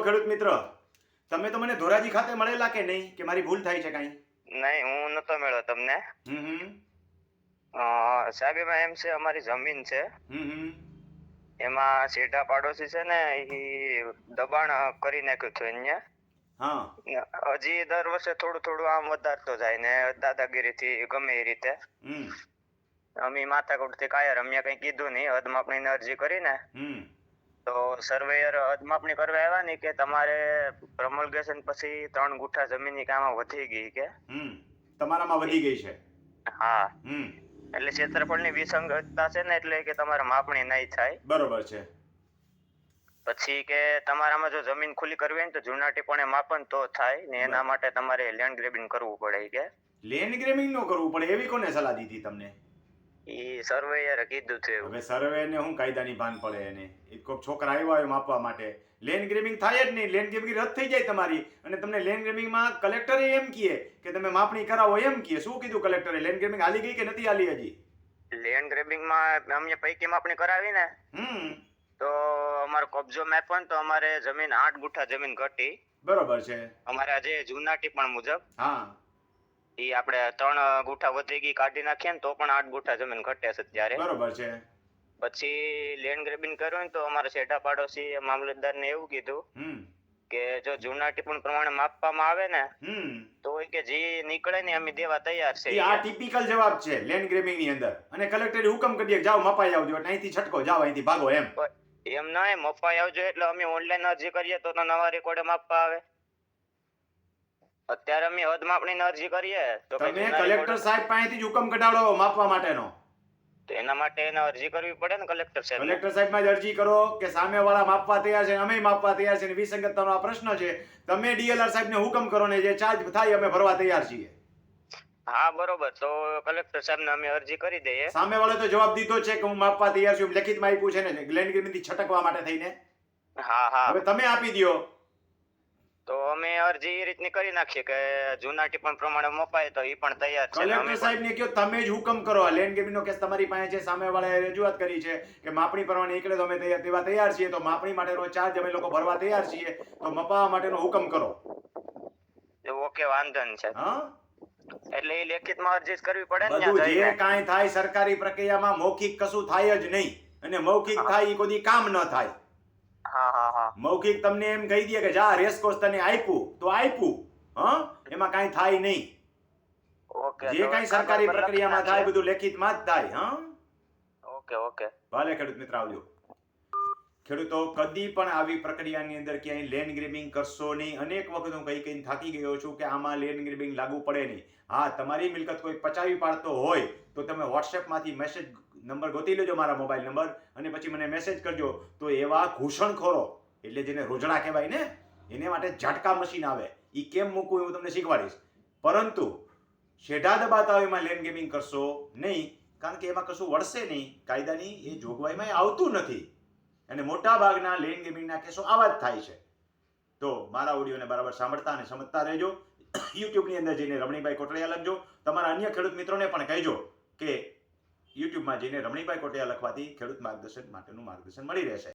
બોલો ખેડૂત મિત્ર તમે તો મને ધોરાજી ખાતે મળેલા કે નહીં? કે મારી ભૂલ થાય છે કાંઈ? નહીં હું નતો મળ્યો તમને. સાહેબ એમાં એમ છે અમારી જમીન છે. એમાં શેઢા પાડોશી છે ને એ દબાણ કરી નાખ્યું છે અહીંયા હજી દર વર્ષે થોડું થોડું આમ વધારતો જાય ને દાદાગીરીથી ગમે એ રીતે. હમ. અમે માથાકૂટથી કાયર અમે કઈ કીધું નહીં. હદમાપણીની અરજી કરીને સર્વેયર અજમાપણી કરવા આવ્યા ને કે તમારે પ્રમોલગેશન પછી ત્રણ ગુઠા જમીનની કામ વધી ગઈ કે? તમારામાં વધી ગઈ છે. હા. એટલે ક્ષેત્રફળની વિસંગતતા છે ને એટલે કે તમારે માપણી નહીં થાય. બરોબર છે. પછી કે તમારામાં જો જમીન ખુલ્લી કરવી હોય ને તો જૂના ટીપણે માપન તો થાય ને એના માટે તમારે લેન્ડ ગ્રેબિંગ કરવું પડે કે? લેન્ડ ગ્રેબિંગ નો કરવું પડે એવી કોને સલાહ દીધી તમને? ઈ સર્વેયરે કીધું છે હવે સર્વે ને હું કાયદાની ભાન પડે એને? એક કોઈક છોકરા આવ્યા હોય માપવા માટે. લેન્ડ ગ્રેમિંગ થાય જ નહીં. લેન્ડ ગ્રેમિંગ રદ થઈ જાય તમારી. અને તમને લેન્ડ ગ્રેમિંગમાં કલેક્ટરે એમ કહે કે તમે માપણી કરાવો એમ કીએ શું કીધું કલેક્ટરે લેન્ડ ગ્રેમિંગ હાલી ગઈ કે નથી હાલી હજી? લેન્ડ ગ્રેબિંગમાં અમે પૈકી માપણી કરાવી ને હમ. તો અમારો કબજો મેપન તો અમારે જમીન આઠ ગુઠા જમીન ઘટી. બરોબર છે. અમારે આજે જૂના ટીપણ મુજબ. હા. ઈ આપણે ત્રણ ગુઠા વધી ગઈ કાઢી નાખીએ ને તો પણ આઠ ગુઠા જમીન ઘટે છે ત્યારે. બરોબર છે. પછી લેન્ડ ગ્રેબિંગ કર્યું ને તો અમારા શેઠા પાડોશી મામલતદારને એવું કીધું કે જો જૂના ટીપણ પ્રમાણે માપવામાં આવે ને તો કે જે નીકળે ને અમે દેવા તૈયાર છે. આ ટિપિકલ જવાબ છે લેન્ડ ગ્રેબિંગની અંદર. અને કલેક્ટરે હુકમ કરી દે જાઓ મપાઈ આવજો. અહીંથી છટકો જાઓ અહીંથી ભાગો એમ. એમ ના મપાઈ આવજો એટલે અમે ઓનલાઈન અરજી કરીએ તો તો નવા રેકોર્ડે માપવા આવે. અત્યારે અમે હદ માપણીની અરજી કરીએ તો તમે કલેક્ટર સાહેબ પાસેથી જ હુકમ કઢાવડો માપવા માટેનો. તો એના માટે એને અરજી કરવી પડે ને કલેક્ટર સાહેબ કલેક્ટર સાહેબમાં જ અરજી કરો કે સામેવાળા માપવા તૈયાર છે અમે માપવા તૈયાર છે અને વિસંગતતાનો આ પ્રશ્ન છે. તમે ડીએલઆર સાહેબને હુકમ કરો ને જે ચાર્જ થાય અમે ભરવા તૈયાર છીએ. હા બરોબર. તો કલેક્ટર સાહેબને અમે અરજી કરી દઈએ. સામેવાળો તો જવાબ દીધો છે કે હું માપવા તૈયાર છું લેખિતમાં આપ્યું છે ને ગ્લેન્ડ ગ્રીનથી છટકવા માટે થઈને. હા હા. હવે તમે આપી દ્યો. તો અમે અરજી એ રીતની કરી નાખીએ કે જૂના ટીપણ પ્રમાણે મપાય તો એ પણ તૈયાર છે. કલેક્ટર સાહેબ ને કયો તમે જ હુકમ કરો. આ લેન્ડ ગેમિંગનો કેસ તમારી પાસે છે સામેવાળાએ રજૂઆત કરી છે કે માપણી પ્રમાણે નીકળે તો અમે તૈયાર તેવા તૈયાર છીએ તો માપણી માટેનો ચાર્જ અમે લોકો ભરવા તૈયાર છીએ તો મપાવા માટેનો હુકમ કરો. ઓકે વાંધો નહીં સાહેબ હા? એટલે એ લેખિતમાં અરજી કરવી પડે ને બધું જે કાંઈ થાય સરકારી પ્રક્રિયામાં મૌખિક કશું થાય જ નહીં. અને મૌખિક થાય એ કોઈ કામ ન થાય. મૌખિક તમને એમ કહી દે કે જા રેસ કોર્સ તને આપ્યું તો આપ્યું હા? એમાં કાંઈ થાય નહીં. ઓકે જે કાંઈ સરકારી પ્રક્રિયામાં થાય બધું લેખિતમાં જ થાય હા? Okay okay. ભલે ખેડૂત મિત્ર આવજો. ખેડૂતો કદી પણ આવી પ્રક્રિયાની અંદર ક્યાંય લેન્ડ ગ્રેબિંગ કરશો નહીં. અનેક વખત હું કઈ કઈ થાકી ગયો છું કે આમાં લેન્ડ ગ્રેબિંગ લાગુ પડે નહીં. હા તમારી મિલકત કોઈ પચાવી પાડતો હોય તો તમે વોટ્સએપમાંથી મેસેજ નંબર ગોતી લેજો મારા મોબાઈલ નંબર અને પછી મને મેસેજ કરજો. તો એવા ઘૂસણખોરો, એટલે જેને રોજડા કહેવાય ને, એને માટે ઝાટકા મશીન આવે. એ કેમ મૂકવું હું તમને શીખવાડીશ. પરંતુ શેઢા દબાતા હોય એમાં લેન્ડ ગેમિંગ કરશો નહીં, કારણ કે એમાં કશું વળશે નહીં. કાયદાની એ જોગવાઈમાં આવતું નથી. અને મોટા ભાગના લેન્ડ ગેમિંગના કેસો આવા જ થાય છે. તો મારા ઓડિયોને બરાબર સાંભળતા અને સમજતા રહેજો. યુટ્યુબની અંદર જઈને રમણીભાઈ કોટડિયા લખજો. તમારા અન્ય ખેડૂત મિત્રોને પણ કહેજો કે યુટ્યુબમાં જઈને રમણીભાઈ કોટિયા લખવાથી ખેડૂત માર્ગદર્શન માટેનું માર્ગદર્શન મળી રહેશે.